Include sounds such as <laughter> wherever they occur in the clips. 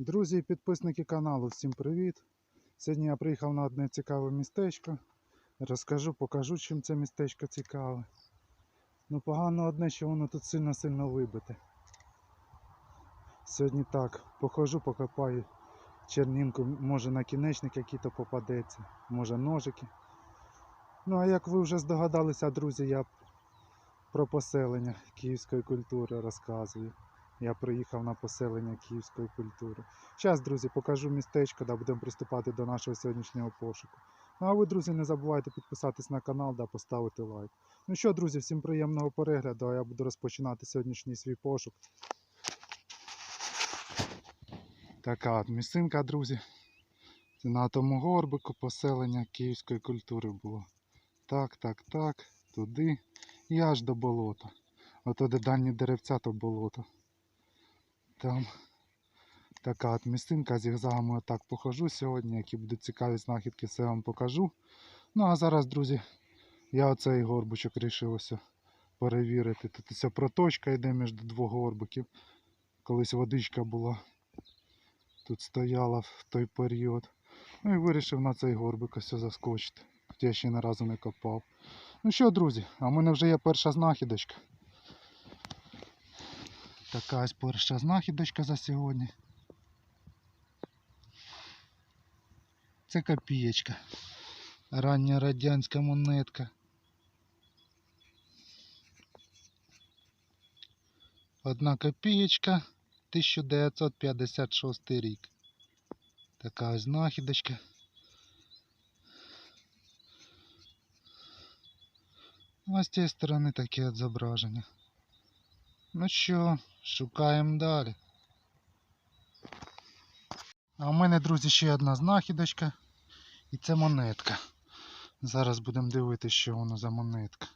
Друзі і підписники каналу, всім привіт! Сьогодні я приїхав на одне цікаве містечко. Розкажу, покажу, чим це містечко цікаве. Ну погано одне, що воно тут сильно-сильно вибите. Сьогодні так, похожу, покопаю чернінку, може накінечник який-то попадеться, може ножики. Ну а як ви вже здогадалися, друзі, я про поселення київської культури розказую. Я приїхав на поселення київської культури. Зараз, друзі, покажу містечко, де будемо приступати до нашого сьогоднішнього пошуку. Ну а ви, друзі, не забувайте підписатись на канал та поставити лайк. Ну що, друзі, всім приємного перегляду, а я буду розпочинати сьогоднішній свій пошук. Така от місцинка, друзі. Це на тому горбику поселення київської культури було. Так, так, так, туди і аж до болота. Ото де дані деревця, то болото. Там така от місцинка, зігзагами отак похожу сьогодні, які будуть цікаві знахідки, все вам покажу. Ну а зараз, друзі, я оцей горбочок рішив ось перевірити. Тут ось проточка йде між двох горбиків. Колись водичка була. Тут стояла в той період. Ну і вирішив на цей горбик ось заскочити. Хоча я ще ні разу не копав. Ну що, друзі, а в мене вже є перша знахідочка. Така ось перша знахідочка за сьогодні. Це копієчка. Рання радянська монетка. Одна копієчка 1956 рік. Така ось знахідочка. А з цієї сторони таке от зображення. Ну що, шукаємо далі. А у мене, друзі, ще одна знахідочка. І це монетка. Зараз будемо дивитися, що воно за монетка.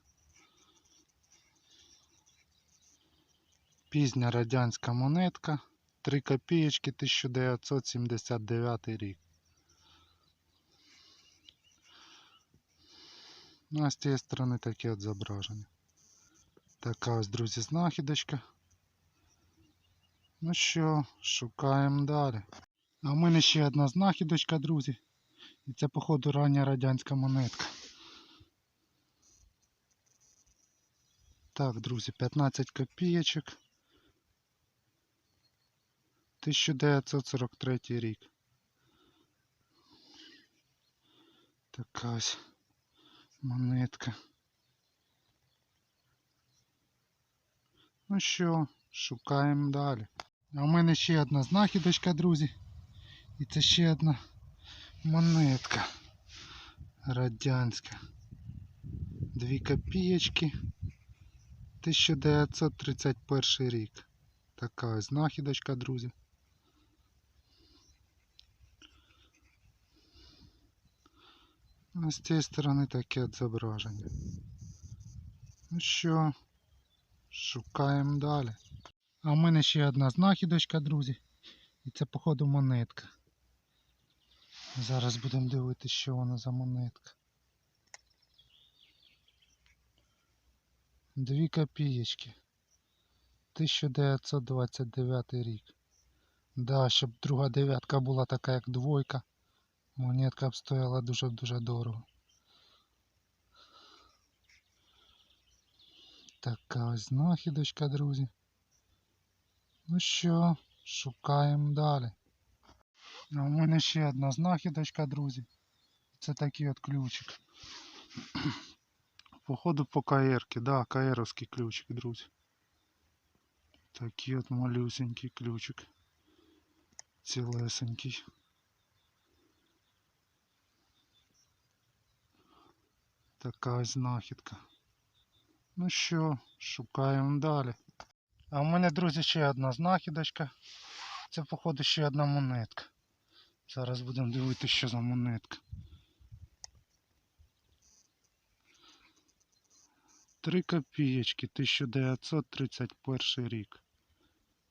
Пізня радянська монетка. 3 копієчки 1979 рік. Ну а з цієї сторони таке от зображення. Така ось, друзі, знахідочка. Ну що, шукаємо далі. А в мене ще одна знахідочка, друзі. І це, походу, рання радянська монетка. Так, друзі, 15 копійочок. 1943 рік. Така ось монетка. Ну що, шукаємо далі. А у мене ще одна знахідочка, друзі. І це ще одна монетка радянська. Дві копієчки. 1931 рік. Така знахідочка, друзі. А з цієї сторони таке от зображення. Ну що, Шукаємо далі. А в мене ще одна знахідочка, друзі. І це, походу, монетка. Зараз будемо дивитися, що вона за монетка. Дві копієчки. 1929 рік. Да, щоб друга дев'ятка була така, як двойка. Монетка б стояла дуже-дуже дорого. Така ось знахідочка, друзі. Ну що, шукаємо далі. А у мене ще одна знахідочка, друзі. Це такий от ключик. <clears throat> Походу по КРки, да, КРовський ключик, друзі. Такий от малюсенький ключик. Цілесенький. Така ось знахідка. Ну що, шукаємо далі. А в мене, друзі, ще одна знахідочка. Це, походу, ще одна монетка. Зараз будемо дивитися, що за монетка. Три копієчки, 1931 рік.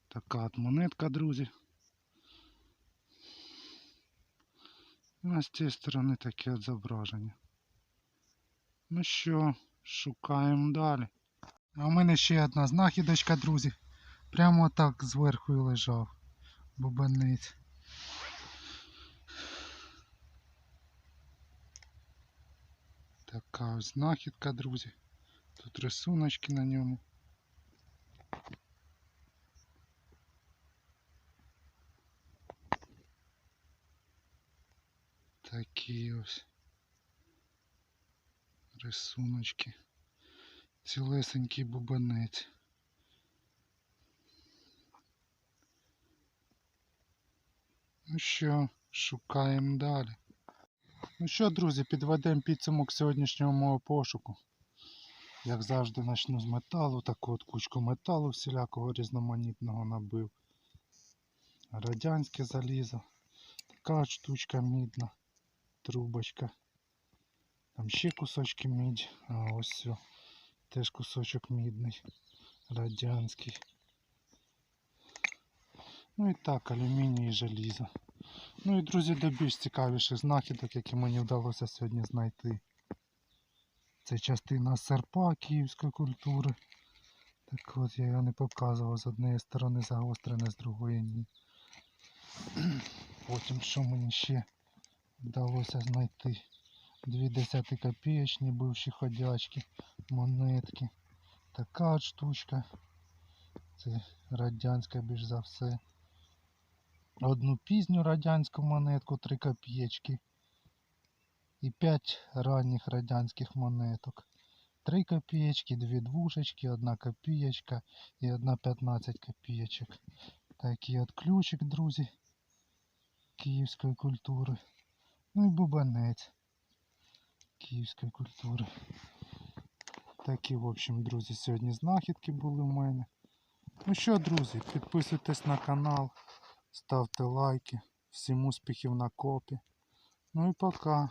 Така от монетка, друзі. Ну, з цієї сторони таке от зображення. Ну що, Шукаємо далі. А в мене ще одна знахідочка, друзі. Прямо так зверху і лежав. Бубанець. Така ось знахідка, друзі. Тут рисуночки на ньому. Такі ось рисуночки. Цілесенький бубанець. Ну що, шукаємо далі. Ну що, друзі, підведемо підсумок сьогоднішнього мого пошуку. Як завжди, почну з металу, таку от кучку металу всілякого різноманітного набив. Радянське залізо. Така штучка мідна, трубочка. Там ще кусочки мідь, а ось все. Теж кусочок мідний, радянський. Ну і так, алюміній і желізо. Ну і друзі, до більш цікавіших знахідок, які мені вдалося сьогодні знайти. Це частина серпа київської культури. Так от я його не показував з однієї сторони загострене, з другої ні. Потім що мені ще вдалося знайти? Дві десяти копієчні бивші ходячки, монетки. Така от штучка. Це радянська більш за все. Одну пізню радянську монетку 3 копієчки. І 5 ранніх радянських монеток. 3 копієчки, 2 двушечки, 1 копієчка і 1 15 копієчок. Такий от ключик, друзі, київської культури. Ну і бубанець київської культури. Такі, в общем, друзі, сьогодні знахідки були в мене. Ну що, друзі, підписуйтесь на канал, ставте лайки. Всім успіхів на копі. Ну і пока.